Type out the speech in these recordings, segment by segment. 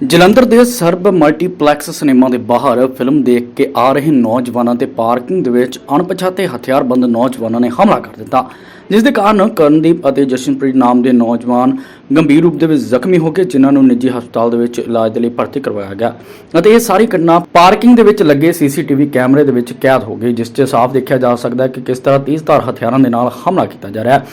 ਜਲੰਧਰ ਦੇ ਸਰਬ multiplex cinema ਦੇ ਬਾਹਰ ਫਿਲਮ ਦੇਖ ਕੇ ਆ ਰਹੇ ਨੌਜਵਾਨਾਂ ਤੇ ਪਾਰਕਿੰਗ ਦੇ ਵਿੱਚ ਅਣਪਛਾਤੇ ਹਥਿਆਰਬੰਦ ਨੌਜਵਾਨਾਂ ਨੇ ਹਮਲਾ ਕਰ ਦਿੱਤਾ। ਜਿਸ ਦੇ ਕਾਰਨ ਕਰਨਦੀਪ ਅਤੇ ਜਸ਼ਨਪ੍ਰੀਤ ਨਾਮ ਦੇ ਨੌਜਵਾਨ ਗੰਭੀਰ ਰੂਪ ਦੇ ਵਿੱਚ ਜ਼ਖਮੀ ਹੋ ਕੇ ਜਿਨ੍ਹਾਂ ਨੂੰ ਨਿੱਜੀ ਹਸਪਤਾਲ ਦੇ ਵਿੱਚ ਇਲਾਜ ਦੇ ਲਈ ਭਰਤੀ ਕਰਵਾਇਆ ਗਿਆ ਅਤੇ ਇਹ ਸਾਰੀ ਘਟਨਾ ਪਾਰਕਿੰਗ ਦੇ ਵਿੱਚ ਲੱਗੇ ਸੀਸੀਟੀਵੀ ਕੈਮਰੇ ਦੇ ਵਿੱਚ ਕੈਦ ਹੋ ਗਈ, ਜਿਸ 'ਚ ਸਾਫ਼ ਦੇਖਿਆ ਜਾ ਸਕਦਾ ਹੈ ਕਿ ਕਿਸ ਤਰ੍ਹਾਂ ਤੇਜ਼ਧਾਰ ਹਥਿਆਰਾਂ ਦੇ ਨਾਲ ਹਮਲਾ ਕੀਤਾ ਜਾ ਰਿਹਾ ਹੈ।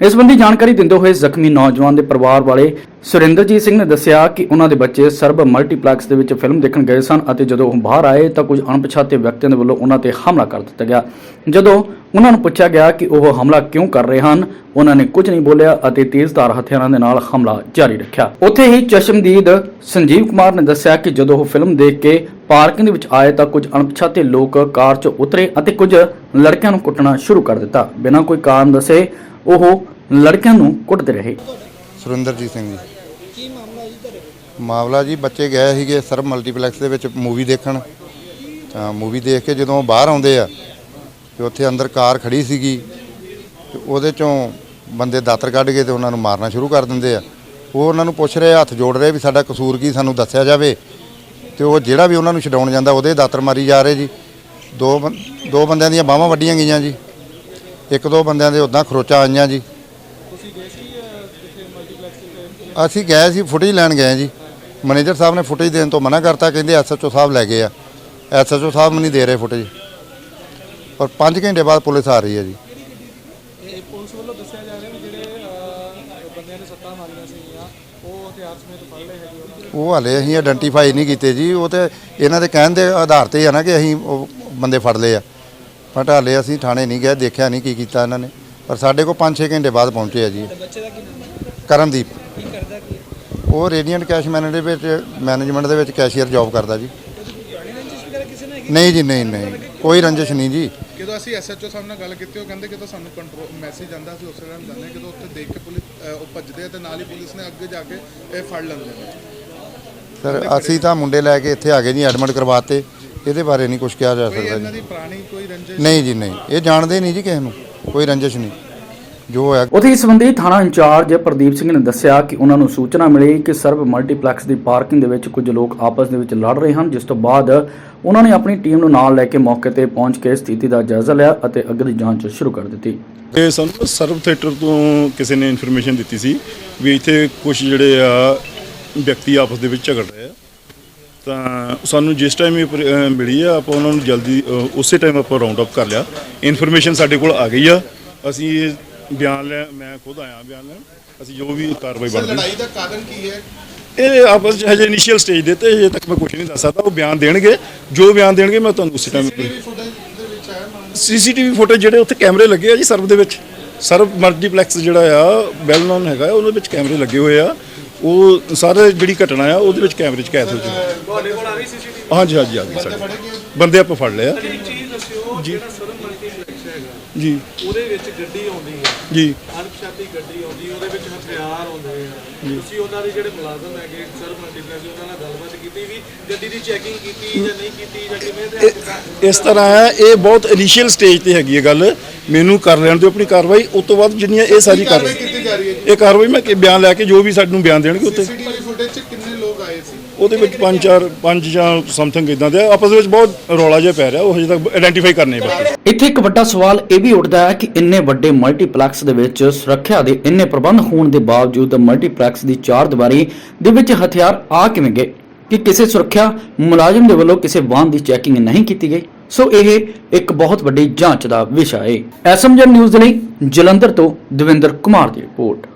ਇਸ ਸੰਬੰਧੀ ਜਾਣਕਾਰੀ ਦਿੰਦੇ ਹੋਏ ਜ਼ਖਮੀ ਨੌਜਵਾਨ ਦੇ ਪਰਿਵਾਰ ਵਾਲੇ ਸੁਰਿੰਦਰਜੀਤ ਸਿੰਘ ਨੇ ਦੱਸਿਆ ਕਿ ਉਹਨਾਂ ਦੇ ਬੱਚੇ ਸਰਬ ਮਲਟੀਪਲੈਕਸ ਦੇ ਵਿੱਚ ਫਿਲਮ ਦੇਖਣ ਗਏ ਸਨ ਅਤੇ ਜਦੋਂ ਉਹ ਬਾਹਰ ਆਏ ਤਾਂ ਕੁਝ ਅਣਪਛਾਤੇ ਵਿਅਕਤੀਆਂ ਦੇ ਵੱਲੋਂ ਉਹਨਾਂ ਤੇ ਹਮਲਾ ਕਰ ਦਿੱਤਾ ਗਿਆ। ਜਦੋਂ ਉਹਨਾਂ ਨੂੰ ਪੁੱਛਿਆ ਗਿਆ ਕਿ ਉਹ ਹਮਲਾ ਕਿਉਂ ਕਰ ਰਹੇ ਹਨ, ਉਹਨਾਂ ਨੇ ਕੁਝ ਨਹੀਂ ਬੋਲਿਆ ਅਤੇ ਤੇਜ਼ਧਾਰ ਹਥਿਆਰਾਂ ਦੇ ਨਾਲ ਹਮਲਾ ਜਾਰੀ ਰੱਖਿਆ। ਉੱਥੇ ਹੀ ਚਸ਼ਮਦੀਦ ਸੰਜੀਵ ਕੁਮਾਰ ਨੇ ਦੱਸਿਆ ਕਿ ਜਦੋਂ ਉਹ ਫਿਲਮ ਦੇਖ ਕੇ ਪਾਰਕਿੰਗ ਦੇ ਵਿੱਚ ਆਏ ਤਾਂ ਕੁਝ ਅਣਪਛਾਤੇ ਲੋਕ ਕਾਰ 'ਚ ਉਤਰੇ ਅਤੇ ਕੁਝ ਲੜਕਿਆਂ ਨੂੰ ਕੁੱਟਣਾ ਸ਼ੁਰੂ ਕਰ ਦਿੱਤਾ। ਬਿਨਾਂ ਕੋਈ ਕਾਰਨ ਦੱਸੇ ਉਹ ਲੜਕਿਆਂ ਨੂੰ ਕੁੱਟਦੇ ਰਹੇ। ਸੁਰਿੰਦਰਜੀਤ ਸਿੰਘ ਜੀ। ਕੀ ਮਾਮਲਾ ਜੀ ਤੁਹਾਡੇ ਮਾਮਲਾ ਜੀ ਬੱਚੇ ਗਏ ਸੀਗੇ ਸਰਬ ਮਲਟੀਪਲੈਕਸ ਦੇ ਵਿੱਚ ਮੂਵੀ ਦੇਖਣ। ਤਾਂ ਮੂਵੀ ਦੇਖ ਕੇ ਜਦੋਂ ਉਹ ਬਾਹਰ ਆਉਂਦੇ ਆ, ਤੇ ਉੱਥੇ ਅੰਦਰ ਕਾਰ ਖੜੀ ਸੀਗੀ, ਤੇ ਉਹਦੇ ਚੋਂ ਬੰਦੇ ਦਾਤਰ ਕੱਢ ਕੇ ਤੇ ਉਹਨਾਂ ਨੂੰ ਮਾਰਨਾ ਸ਼ੁਰੂ ਕਰ ਦਿੰਦੇ ਆ। ਉਹ ਉਹਨਾਂ ਨੂੰ ਪੁੱਛ ਰਹੇ, ਹੱਥ ਜੋੜ ਰਹੇ ਵੀ ਸਾਡਾ ਕਸੂਰ ਕੀ ਸਾਨੂੰ ਦੱਸਿਆ ਜਾਵੇ। ਤੇ ਉਹ ਜਿਹੜਾ ਵੀ ਉਹਨਾਂ ਨੂੰ ਛਡਾਉਣ ਜਾਂਦਾ, ਉਹਦੇ ਦਾਤਰ ਮਾਰੀ ਜਾ ਰਹੇ ਜੀ। ਦੋ ਬੰ- ਦੋ ਬੰਦਿਆਂ ਦੀਆਂ ਬਾਹਾਂ ਵੱਡੀਆਂ ਗਈਆਂ ਜੀ। ਇੱਕ ਦੋ ਬੰਦਿਆਂ ਦੇ ਉਦਾਂ ਖਰੋਚਾਂ ਆਈਆਂ ਜੀ। ਅਸੀਂ ਗਏ ਸੀ ਫੁਟੇਜ ਲੈਣ ਗਏ ਜੀ। ਮੈਨੇਜਰ ਸਾਹਿਬ ਨੇ ਫੁਟੇਜ ਦੇਣ ਤੋਂ ਮਨਾ ਕਰਤਾ ਕਹਿੰਦੇ ਐਸਐਚਓ ਸਾਹਿਬ ਲੈ ਗਏ ਆ। ਐਸਐਚਓ ਸਾਹਿਬ ਨਹੀਂ ਦੇ ਰਹੇ ਫੁਟੇਜ ਪਰ 5 ਘੰਟੇ ਬਾਅਦ ਪੁਲਿਸ ਆ ਰਹੀ ਹੈ ਜੀ। ਇਹ ਪੁਲਿਸ ਵੱਲੋਂ ਦੱਸਿਆ ਜਾ ਰਿਹਾ ਵੀ ਜਿਹੜੇ ਅਹ, ਬੰਦਿਆਂ ਨੇ ਸੱਟਾਂ ਮਾਰੀਆਂ ਸੀਗੀਆਂ ਉਹ ਹਥਿਆਰ ਸਮੇਤ ਫੜ ਲਏ ਹੈਗੇ ਉਹਨਾਂ ਨੂੰ ਉਹ ਹਲੇ ਅਸੀਂ ਆਇਡੈਂਟੀਫਾਈ ਨਹੀਂ ਕੀਤੇ ਜੀ। ਉਹ ਤੇ ਇਹਨਾਂ ਦੇ ਕਹਿਣ ਦੇ ਆਧਾਰ ਤੇ ਹੀ ਆ ਨਾ ਕਿ ਅਸੀਂ ਉਹ ਬੰਦੇ ਫੜ ਲਏ ਆ। ਬਟ ਹਲੇ ਅਸੀਂ ਥਾਣੇ ਨਹੀਂ ਗਏ ਦੇਖਿਆ ਨਹੀਂ ਕੀ ਕੀਤਾ ਇਹਨਾਂ ਨੇ। ਪਰ ਸਾਡੇ ਕੋਲ 5-6 ਘੰਟੇ ਬਾਅਦ ਪਹੁੰਚੇ ਆ ਜੀ। ਦਾ ਕੀ ਕੀ ਕਰਦਾ ਕੀ? ਉਹ ਰੇਡੀਅੰਟ ਕੈਸ਼ ਮੈਨੇਜਰ ਦੇ ਵਿੱਚ ਮੈਨੇਜਮੈਂਟ ਦੇ ਵਿੱਚ ਕੈਸ਼ੀਅਰ ਜੌਬ ਕਰਦਾ ਜੀ। ਪੁਰਾਣੀ ਰੰਜਿਸ਼ ਵਗੈਰਾ ਕਿਸੇ ਨੇ ਨਹੀਂ ਜੀ ਨਹੀਂ ਨਹੀਂ। ਕੋਈ ਰੰਜਿਸ਼ ਨਹੀਂ ਜੀ। ਜਦੋਂ ਅਸੀਂ ਐਸਐਚਓ ਸਾਹਿਬ ਨਾਲ ਗੱਲ ਕੀਤੀ ਉਹ ਕਹਿੰਦੇ ਕਿ ਤਾਂ ਸਾਨੂੰ ਕੰਟਰੋਲ ਮੈਸੇਜ ਆਂਦਾ ਸੀ ਉਸੇ ਟਾਈਮ ਜਾਂਦੇ ਜਦੋਂ ਉੱਥੇ ਦੇਖ ਕੇ ਪੁਲਿਸ ਅਹ, ਉਹ ਭੱਜਦੇ ਆ ਤੇ ਨਾਲ ਹੀ ਪੁਲਿਸ ਨੇ ਅੱਗੇ ਜਾ ਕੇ ਇਹ ਫੜ ਲੈਂਦੇ ਨੇ। ਸਰ ਅਸੀਂ ਤਾਂ ਮੁੰਡੇ ਲੈ ਕੇ ਇੱਥੇ ਆ ਗਏ ਜੀ ਐਡਮਿਟ ਕਰਵਾਤੇ। ਇਹਦੇ ਬਾਰੇ ਨਹੀਂ ਕੁਝ ਕਿਹਾ ਜਾ ਕੋਈ ਸਕਦਾ ਇਹਨਾਂ ਜੀ ਦੀ ਪੁਰਾਣੀ ਕੋਈ ਰੰਜਿਸ਼? ਨਹੀਂ ਜੀ ਨਹੀਂ। ਇਹ ਜਾਣਦੇ ਨਹੀਂ ਜੀ ਕਿਸੇ ਨੂੰ। ਕੋਈ ਰੰਜਿਸ਼ ਨਹੀਂ। ਜੋ ਹੈ। ਉਥੇ ਇਸ ਸੰਬੰਧੀ ਥਾਣਾ ਇੰਚਾਰਜ ਪ੍ਰਦੀਪ ਸਿੰਘ ਨੇ ਦੱਸਿਆ ਕਿ ਉਹਨਾਂ ਨੂੰ ਸੂਚਨਾ ਮਿਲੀ ਕਿ ਸਰਬ ਮਲਟੀਪਲੈਕਸ ਦੀ ਪਾਰਕਿੰਗ ਦੇ ਵਿੱਚ ਕੁਝ ਲੋਕ ਆਪਸ ਦੇ ਵਿੱਚ ਲੜ ਰਹੇ ਹਨ ਜਿਸ ਤੋਂ ਬਾਅਦ ਉਹਨਾਂ ਨੇ ਆਪਣੀ ਟੀਮ ਨੂੰ ਨਾਲ ਲੈ ਕੇ ਮੌਕੇ ਤੇ ਪਹੁੰਚ ਕੇ ਸਥਿਤੀ ਦਾ ਜਾਇਜ਼ਾ ਲਿਆ ਅਤੇ ਅੱਗੇ ਦੀ ਜਾਂਚ ਸ਼ੁਰੂ ਕਰ ਦਿੱਤੀ। ਇਹ ਸਾਨੂੰ ਸਰਵ ਥੀਏਟਰ ਤੋਂ ਕਿਸੇ ਨੇ ਇਨਫੋਰਮੇਸ਼ਨ ਦਿੱਤੀ ਸੀ ਵੀ ਇੱਥੇ ਕੁਝ ਜਿਹੜੇ ਆ ਵਿਅਕਤੀ ਆਪਸ ਦੇ ਵਿੱਚ ਝਗੜ ਰਹੇ ਆ। ਤਾਂ ਸਾਨੂੰ ਜਿਸ ਟਾਈਮ ਇਹ ਮਿਲੀ ਆ ਆਪਾਂ ਉਹਨਾਂ ਨੂੰ ਜਲਦੀ ਉਸੇ ਟਾਈਮ ਆਪਾਂ ਰਾਉਂਡ ਅਪ ਕਰ ਲਿਆ। ਇਨਫੋਰਮੇਸ਼ਨ ਸਾਡੇ ਕੋਲ ਆ ਗਈ ਆ। ਅਸੀਂ ਇਹ ਬਿਆਨ ਲੈ ਮੈਂ ਖੁਦ ਆਇਆ ਬਿਆਨ ਲੈਣ। ਅਸੀਂ ਜੋ ਵੀ ਕਾਰਵਾਈ ਸਰ ਬਣਦੀ ਲੜਾਈ ਦਾ ਕਾਰਨ ਕੀ ਹੈ? ਇਹ ਆਪਸ ਚ ਹਜੇ ਇਨੀਸ਼ੀਅਲ ਸਟੇਜ ਦੇ ਤੇ ਹਜੇ ਤੱਕ ਮੈਂ ਕੁਝ ਨਹੀਂ ਦੱਸ ਸਕਦਾ। ਉਹ ਬਿਆਨ ਦੇਣਗੇ। ਜੋ ਬਿਆਨ ਦੇਣਗੇ ਮੈਂ ਤੁਹਾਨੂੰ ਉਸੇ ਟਾਈਮ ਸੀਸੀਟੀਵੀ ਫੁਟੇਜ ਦੇ ਵਿੱਚ ਆਇਆ ਮਾਮਲਾ? ਸੀਸੀਟੀਵੀ ਫੁਟੇਜ ਜਿਹੜੇ ਉੱਥੇ ਕੈਮਰੇ ਲੱਗੇ ਆ ਜੀ ਸਰਵ ਦੇ ਵਿੱਚ। ਸਰਵ ਮਲਟੀਪਲੈਕਸ ਜਿਹੜਾ ਆ ਵੈਲ ਨੋਨ ਹੈਗਾ ਉਹਦੇ ਵਿੱਚ ਕੈਮਰੇ ਲੱਗੇ ਹੋਏ ਆ। ਉਹ ਸਾਰੇ ਜਿਹੜੀ ਘਟਨਾ ਆ ਉਹਦੇ ਵਿੱਚ ਕੈਮਰੇ 'ਚ ਕੈਦ ਹੋ ਚੁੱਕੀ ਤੁਹਾਡੇ ਕੋਲ ਆ ਰਹੀ ਸੀਸੀਟੀਵੀ ਹਾਂਜੀ ਹਾਂਜੀ ਆ ਗਈ ਸਾਡੇ ਫੜੇ ਗਏ? ਬੰਦੇ ਆਪਾਂ ਫੜ ਲਿਆ ਇੱਕ ਚੀਜ਼ ਦੱਸਿਓ ਜਿਹੜਾ ਸਰਮ ਮਲਟੀਪਲੈਕਸ ਹੈਗਾ ਜੀ। ਉਹਦੇ ਵਿੱਚ ਗੱਡੀ ਆਉਂਦੀ ਹੈ। ਜੀ। ਅਣਪਛਾਤੀ ਗੱਡੀ ਆਉਂਦੀ ਉਹਦੇ ਵਿੱਚ ਹਥਿਆਰ ਆਉਂਦੇ ਆ। ਤੁਸੀਂ ਉਹਨਾਂ ਦੇ ਜਿਹੜੇ ਮੁਲਾਜ਼ਮ ਹੈਗੇ ਸਰਮ ਮਲਟੀਪਲੈਕਸ ਉਹਨਾਂ ਨਾਲ ਗੱਲਬਾਤ ਕੀਤੀ ਵੀ ਗੱਡੀ ਦੀ ਚੈਕਿੰਗ ਕੀਤੀ ਜਾਂ ਨਹੀਂ ਕੀਤੀ ਜਾਂ ਕਿਵੇਂ ਤੇ ਇਹ- ਇਸ ਤਰ੍ਹਾਂ ਹੈ ਇਹ ਬਹੁਤ ਇਨੀਸ਼ੀਅਲ ਸਟੇਜ ਤੇ ਹੈਗੀ ਹੈ ਗੱਲ। ਮੈਨੂੰ ਕਰ ਲੈਣ ਦਿਓ ਆਪਣੀ ਕਾਰਵਾਈ ਉਸ ਤੋਂ ਬਾਅਦ ਜਿੰਨੀਆਂ ਇਹ ਸਾਰੀ ਕਾਰਵਾਈ ਕਾਰਵਾਈ ਕੀਤੀ ਜਾ ਰਹੀ ਹੈ ਇਹ ਕਾਰਵਾਈ ਮੈਂ ਕਿ ਬਿਆਨ ਲੈ ਕੇ ਜੋ ਵੀ ਸਾਨੂੰ ਬਿਆਨ ਦੇਣਗੇ ਉੱਤੇ ਸੀਸੀਟੀਵੀ ਉਹਦੇ ਵਿੱਚ ਪੰਜ ਚਾਰ, ਪੰਜ ਜਾਂ ਸਮਥਿੰਗ ਇਦਾਂ ਦੇ ਆਪਸ ਵਿੱਚ ਬਹੁਤ ਰੌਲਾ ਜਿਹਾ ਪੈ ਰਿਹਾ, ਉਹ ਹਜੇ ਤੱਕ ਆਇਡੈਂਟੀਫਾਈ ਕਰਨੇ ਬਾਕੀ ਇੱਥੇ ਇੱਕ ਵੱਡਾ ਸਵਾਲ ਇਹ ਵੀ ਉੱਠਦਾ ਹੈ ਕਿ ਇੰਨੇ ਵੱਡੇ ਮਲਟੀਪਲੈਕਸ ਦੇ ਵਿੱਚ ਸੁਰੱਖਿਆ ਦੇ ਇੰਨੇ ਪ੍ਰਬੰਧ ਹੋਣ ਦੇ ਬਾਵਜੂਦ ਮਲਟੀਪਲੈਕਸ ਦੀ ਚਾਰ ਦੀਵਾਰੀ ਦੇ ਵਿੱਚ ਹਥਿਆਰ ਆ ਕਿਵੇਂ ਗਏ? ਕਿ ਕਿਸੇ ਸੁਰੱਖਿਆ ਮੁਲਾਜ਼ਮ ਦੇ ਵੱਲੋਂ ਕਿਸੇ ਵਾਹਨ ਦੀ ਚੈਕਿੰਗ ਨਹੀਂ ਕੀਤੀ ਗਈ? ਸੋ ਇਹ ਇੱਕ ਬਹੁਤ ਵੱਡੀ ਜਾਂਚ ਦਾ ਵਿਸ਼ਾ ਹੈ ਐਸਐਮਜੀ ਨਿਊਜ਼ ਦੇ ਲਈ ਜਲੰਧਰ ਤੋਂ ਦਵਿੰਦਰ ਕੁਮਾਰ ਦੀ ਰਿਪੋਰਟ।